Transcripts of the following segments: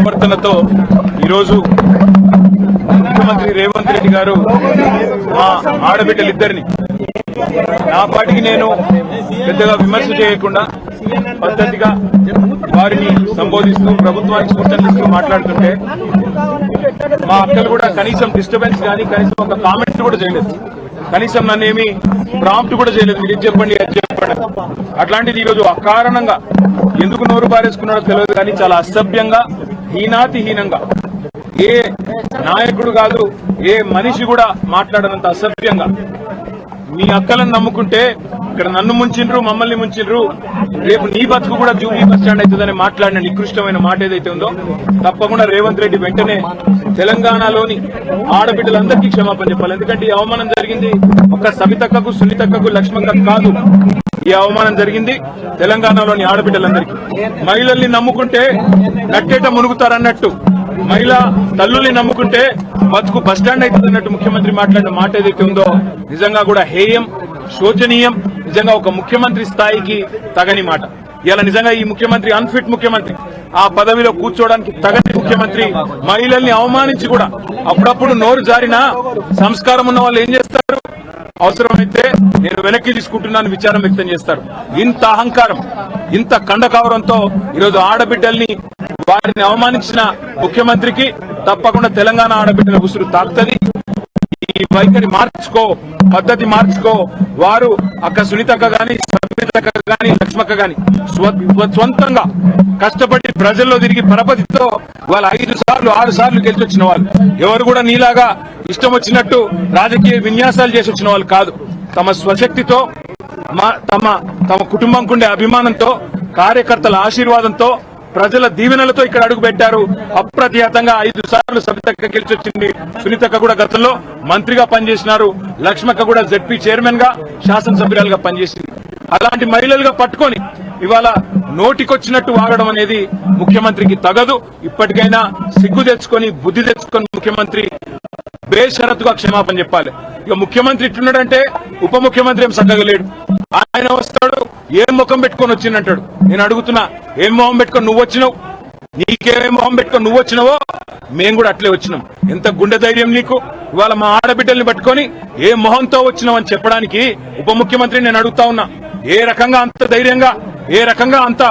సమర్థనతో ఈరోజు ముఖ్యమంత్రి రేవంత్ రెడ్డి గారు మా ఆడబిడ్డలిద్దరిని. నా పాటికి నేను పెద్దగా విమర్శ చేయకుండా పద్ధతిగా వారిని సంబోధిస్తూ ప్రభుత్వానికి సూచనలు ఇస్తూ మాట్లాడుతుంటే మా అక్కలు కూడా కనీసం డిస్టర్బెన్స్ కానీ కనీసం ఒక కామెంట్ కూడా చేయలేదు. కనీసం నన్ను ఏమి ప్రాంప్ట్ కూడా చేయలేదు. మీరు ఇది చెప్పండి అది చెప్పండి? అట్లాంటిది ఈరోజు అకారణంగా ఎందుకు నోరు పారేసుకున్నాడో తెలియదు కానీ చాలా అసభ్యంగా హీనాతిహీనంగా. ఏ నాయకుడు కాదు ఏ మనిషి కూడా మాట్లాడనంత అసభ్యంగా. మీ అక్కలను నమ్ముకుంటే ఇక్కడ నన్ను ముంచిండ్రు మమ్మల్ని ముంచిండ్రు రేపు నీ బతుకు కూడా జూబ్లీ బస్ స్టాండ్ అవుతుందని మాట్లాడిన నికృష్టమైన మాట ఏదైతే ఉందో తప్పకుండా రేవంత్ రెడ్డి వెంటనే తెలంగాణలోని ఆడబిడ్డలందరికీ క్షమాపణ చెప్పాలి. ఎందుకంటే ఈ అవమానం జరిగింది ఒక సవితక్కకు సునీతక్కకు లక్ష్మక్కకు కాదు. ఈ అవమానం జరిగింది తెలంగాణలోని ఆడబిడ్డలందరికీ. మహిళల్ని నమ్ముకుంటే నట్టేట మునుగుతారన్నట్టు. మహిళా తల్లుల్ని నమ్ముకుంటే బతుకు బస్టాండ్ అవుతుంది అన్నట్టు ముఖ్యమంత్రి మాట్లాడిన మాట ఏదైతే ఉందో నిజంగా కూడా హేయం శోచనీయం నిజంగా ఒక ముఖ్యమంత్రి స్థాయికి తగని మాట. ఇలా నిజంగా ఈ ముఖ్యమంత్రి అన్ఫిట్ ముఖ్యమంత్రి ఆ పదవిలో కూర్చోవడానికి తగని ముఖ్యమంత్రి మహిళల్ని అవమానించి కూడా అప్పుడప్పుడు నోరు జారినా సంస్కారం ఉన్న వాళ్ళు ఏం చేస్తారు? అవసరమైతే నేను వెనక్కి తీసుకుంటున్నాను విచారం వ్యక్తం చేస్తారు. ఇంత అహంకారం ఇంత కండకావరంతో ఈరోజు ఆడబిడ్డల్ని వారిని అవమానించిన ముఖ్యమంత్రికి తప్పకుండా తెలంగాణ ఆడబిడ్డల ఉసురు తాకుతుంది. ఈ వైఖరి మార్చుకో పద్ధతి మార్చుకో. వారు అక్క సునీతక్క గాని సబితక్క గాని లక్ష్మక్క గాని స్వంతంగా కష్టపడి ప్రజల్లో తిరిగి పరపతితో వాళ్ళ ఐదు సార్లు ఆరు సార్లు గెలిచొచ్చిన వాళ్ళు. ఎవరు కూడా నీలాగా ఇష్టం వచ్చినట్టు రాజకీయ విన్యాసాలు చేసి వచ్చిన వాళ్ళు కాదు. తమ స్వశక్తితో మా- తమ తమ కుటుంబంకుండే అభిమానంతో కార్యకర్తల ఆశీర్వాదంతో ప్రజల దీవెనలతో ఇక్కడ అడుగు పెట్టారు. అప్రతిహతంగా ఐదు సార్లు సబితక్క గెలిచి వచ్చింది సునీతక్క కూడా గతంలో మంత్రిగా పనిచేసినారు. లక్ష్మక్క కూడా జడ్పీ చైర్మన్గా శాసనసభ్యురాలుగా పనిచేసింది. అలాంటి మహిళలుగా పట్టుకొని ఇవాళ నోటికొచ్చినట్టు వాగడం అనేది ముఖ్యమంత్రికి తగదు. ఇప్పటికైనా సిగ్గు తెచ్చుకొని బుద్ధి తెచ్చుకొని ముఖ్యమంత్రి బేషరతుగా క్షమాపణ చెప్పాలి? ఇక ముఖ్యమంత్రి ఇట్లున్నాడంటే ఉప ముఖ్యమంత్రి ఏం చక్కగా లేడు. ఆయన వస్తాడు ఏం ముఖం పెట్టుకొని వచ్చిందంటాడు. నేను అడుగుతున్నా ఏం మొహం పెట్టుకొని నువ్వు వచ్చినావు? నీకేం మొహం పెట్టుకొని నువ్వు వచ్చినావో? మేము కూడా అట్లే వచ్చినాం. ఎంత గుండె ధైర్యం నీకు? ఇవాళ మా ఆడబిడ్డల్ని పట్టుకొని ఏ మొహంతో వచ్చినావు అని చెప్పడానికి ఉప ముఖ్యమంత్రి నేను అడుగుతా ఉన్నా. ఏ రకంగా అంత ధైర్యంగా ఏ రకంగా అంత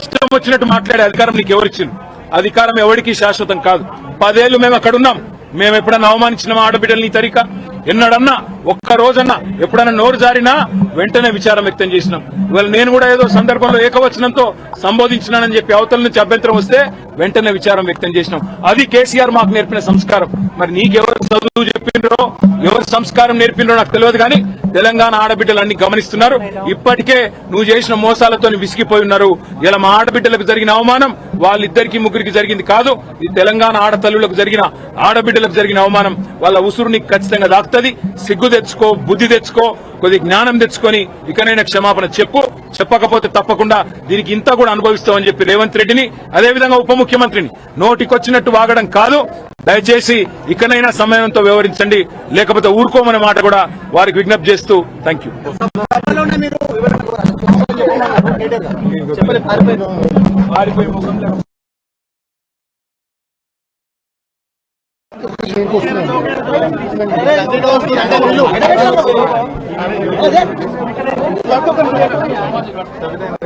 ఇష్టం వచ్చినట్టు మాట్లాడే అధికారం నీకు ఎవరిచ్చింది? అధికారం ఎవరికి శాశ్వతం కాదు. పదేళ్ళు మేము అక్కడ ఉన్నాం మేము ఎప్పుడన్నా అవమానించిన ఆడబిడ్డల్ని తరిక? ఎన్నడన్నా ఒక్క రోజన్నా ఎప్పుడన్నా నోరు జారినా వెంటనే విచారం వ్యక్తం చేసినాం. ఇవాళ నేను కూడా ఏదో సందర్భంలో ఏకవచనంతో సంబోధించినానని చెప్పి అవతల నుంచి అభ్యంతరం వస్తే వెంటనే విచారం వ్యక్తం చేసినాం. అది కేసీఆర్ మాకు నేర్పిన సంస్కారం. మరి నీకెవరు చదువు చెప్పిండ్రో ఎవరు సంస్కారం నేర్పిండ్రో నాకు తెలియదు కానీ తెలంగాణ ఆడబిడ్డలు అన్ని గమనిస్తున్నారు. ఇప్పటికే నువ్వు చేసిన మోసాలతో విసిగిపోయి ఉన్నారు. ఇలా మా ఆడబిడ్డలకు జరిగిన అవమానం వాళ్ళిద్దరికి ముగ్గురికి జరిగింది కాదు ఇది తెలంగాణ ఆడతల్లులకు జరిగిన ఆడబిడ్డలకు జరిగిన అవమానం వాళ్ళ ఉసురు నీకు ఖచ్చితంగా దాక్తది సిగ్గు తెచ్చుకో బుద్ధి తెచ్చుకో కొద్ది జ్ఞానం తెచ్చుకొని ఇకనైనా క్షమాపణ చెప్పు చెప్పకపోతే తప్పకుండా దీనికి ఇంత కూడా అనుభవిస్తామని చెప్పి రేవంత్ రెడ్డిని అదేవిధంగా ఉప ముఖ్యమంత్రిని నోటికొచ్చినట్టు వాగడం కాదు దయచేసి ఇకనైనా సమయంతో వ్యవహరించండి లేకపోతే ఊరుకోమనే మాట కూడా వారికి విజ్ఞప్తి చేస్తూ థ్యాంక్ యూ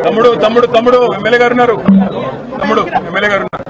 తమ్ముడు తమ్ముడు తమ్ముడు ఎమ్మెల్యే గారు ఉన్నారు. తమ్ముడు ఎమ్మెల్యే గారు ఉన్నారు.